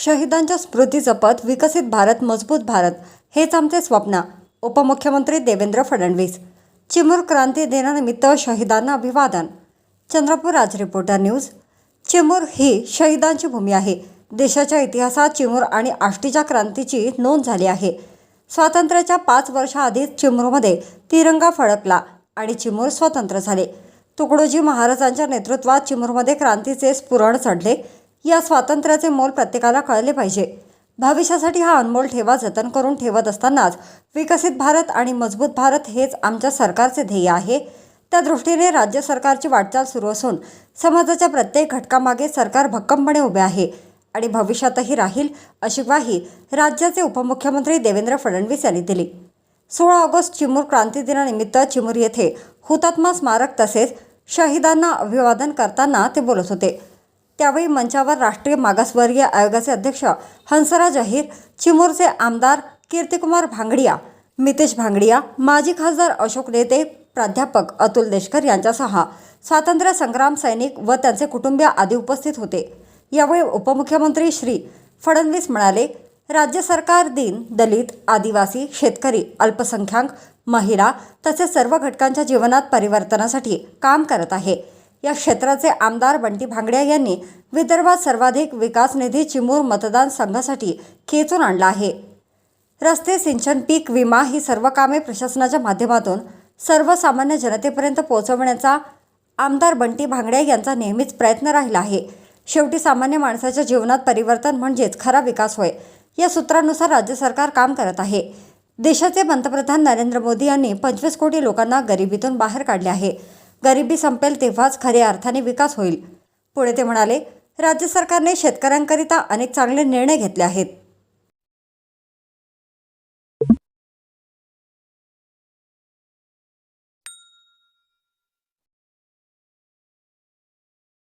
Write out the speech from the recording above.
शहीदांच्या स्मृती जपत विकसित भारत मजबूत भारत हेच आमचे स्वप्न उपमुख्यमंत्री देवेंद्र फडणवीस. चिमूर क्रांती दिनानिमित्त शहीदांना अभिवादन. चंद्रपूर आज रिपोर्टर न्यूज. चिमूर ही शहीदांची भूमी आहे. देशाच्या इतिहासात चिमूर आणि आष्टीच्या क्रांतीची नोंद झाली आहे. स्वातंत्र्याच्या पाच वर्षाआधीच चिमूरमध्ये तिरंगा फडकला आणि चिमूर स्वतंत्र झाले. तुकडोजी महाराजांच्या नेतृत्वात चिमूरमध्ये क्रांतीचे स्फुरण चढले. या स्वातंत्र्याचे मोल प्रत्येकाला कळले पाहिजे. भविष्यासाठी हा अनमोल ठेवा जतन करून ठेवत असतानाच विकसित भारत आणि मजबूत भारत हेच आमच्या सरकारचे ध्येय आहे. त्या दृष्टीने राज्य सरकारची वाटचाल सुरू असून समाजाच्या प्रत्येक घटकामागे सरकार भक्कमपणे उभे आहे आणि भविष्यातही राहील अशी ग्वाही राज्याचे उपमुख्यमंत्री देवेंद्र फडणवीस यांनी दिली. सोळा ऑगस्ट चिमूर क्रांती दिनानिमित्त चिमूर येथे हुतात्मा स्मारक तसेच शहीदांना अभिवादन करताना ते बोलत होते. त्यावेळी मंचावर राष्ट्रीय मागासवर्गीय आयोगाचे अध्यक्ष हंसराज अहिर चिमूरचे आमदार कीर्तिकुमार भांगडिया मितेश भांगडिया माजी खासदार अशोक नेते प्राध्यापक अतुल देशकर यांच्यासह स्वातंत्र्य संग्राम सैनिक व त्यांचे कुटुंबीय आदी उपस्थित होते. यावेळी उपमुख्यमंत्री श्री फडणवीस म्हणाले राज्य सरकार दिन दलित आदिवासी शेतकरी अल्पसंख्याक महिला तसेच सर्व घटकांच्या जीवनात परिवर्तनासाठी काम करत आहे. या क्षेत्राचे आमदार बंटी भांगड्या यांनी विदर्भात सर्वाधिक विकास निधी चिमूर मतदान संघासाठी खेचून आणला आहे. रस्ते सिंचन पीक विमा ही सर्व कामे प्रशासनाच्या माध्यमातून सर्वसामान्य जनतेपर्यंत पोहोचवण्याचा आमदार बंटी भांगड्या यांचा नेहमीच प्रयत्न राहिला आहे. शेवटी सामान्य माणसाच्या जीवनात परिवर्तन म्हणजेच खरा विकास होय या सूत्रानुसार राज्य सरकार काम करत आहे. देशाचे पंतप्रधान नरेंद्र मोदी यांनी पंचवीस कोटी लोकांना गरिबीतून बाहेर काढले आहे. गरिबी संपेल तेव्हाच खऱ्या अर्थाने विकास होईल. पुढे ते म्हणाले राज्य सरकारने शेतकऱ्यांकरिता अनेक चांगले निर्णय घेतले आहेत.